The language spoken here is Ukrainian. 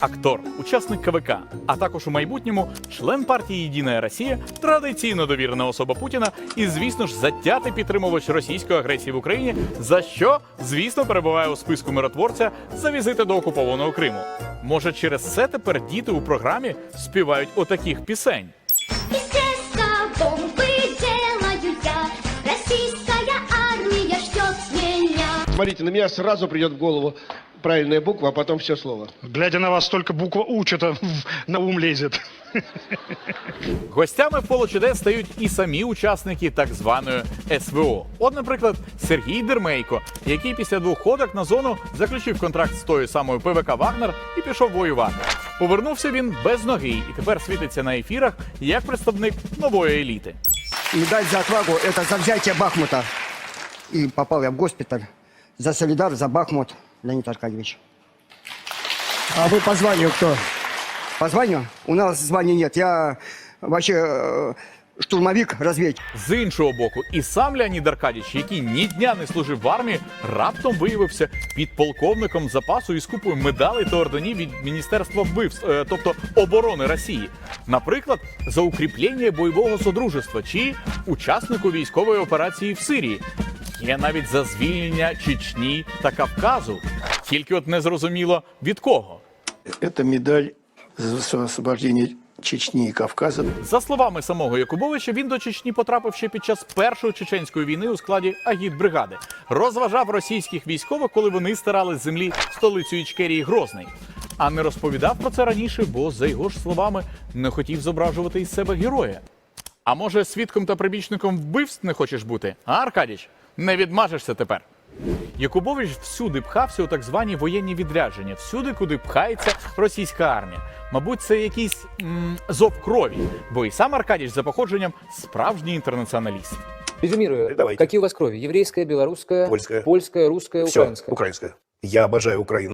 Актор, учасник КВК, а також у майбутньому член партії Єдина Росія, традиційно довірена особа Путіна і, звісно ж, затятий підтримувач російської агресії в Україні, за що, звісно, перебуває у списку миротворця за візити до окупованого Криму. Може, через це тепер діти у програмі співають отаких пісень. Смотрите, на меня сразу придет в голову правильная буква, а потом все слово. Глядя на вас, только буква У что-то на ум лезет. Гостями в поло чудес стають і самі учасники так званої СВО. От, наприклад, Сергій Дермейко, який після двох ходок на зону заключив контракт з тою самою ПВК Вагнер і пішов воювати. Повернувся він без ноги і тепер світиться на ефірах як представник нової еліти. Медаль за отвагу – это за взятие Бахмута. И попал я в госпиталь. За солидар, за Бахмут, Леонид Аркадьевич. А вы по званию кто? По званию? У нас звания нет. Я вообще э, штурмовик, разведчик. З іншого боку, і сам Леонід Аркадіч, який ні дня не служив в армії, раптом виявився підполковником запасу із купою медалей та орденів від Міністерства вбивств, е, тобто оборони Росії. Наприклад, за укріплення бойового содружества чи учаснику військової операції в Сирії. Є навіть за звільнення Чечні та Кавказу. Тільки от не зрозуміло від кого. Это медаль за освобождение Чечни и Кавказа. За словами самого Якубовича, він до Чечні потрапив ще під час першої чеченської війни у складі агітбригади. Розважав російських військових, коли вони стирали з землі столицю Ічкерії Грозний. А не розповідав про це раніше, бо, за його ж словами, не хотів зображувати із себе героя. А може, свідком та прибічником вбивств не хочеш бути? А, Аркадіч, не відмажешся тепер. Якубович всюди пхався у так звані воєнні відрядження, всюди, куди пхається російська армія. Мабуть, це якийсь м, зов крові, бо і сам Аркадіч за походженням справжній інтернаціоналіст. Резюмирую, Давайте. какие у вас крови? Еврейская, белорусская, Польская. польская русская, Все, украинская? украинская. Я обожаю Украину.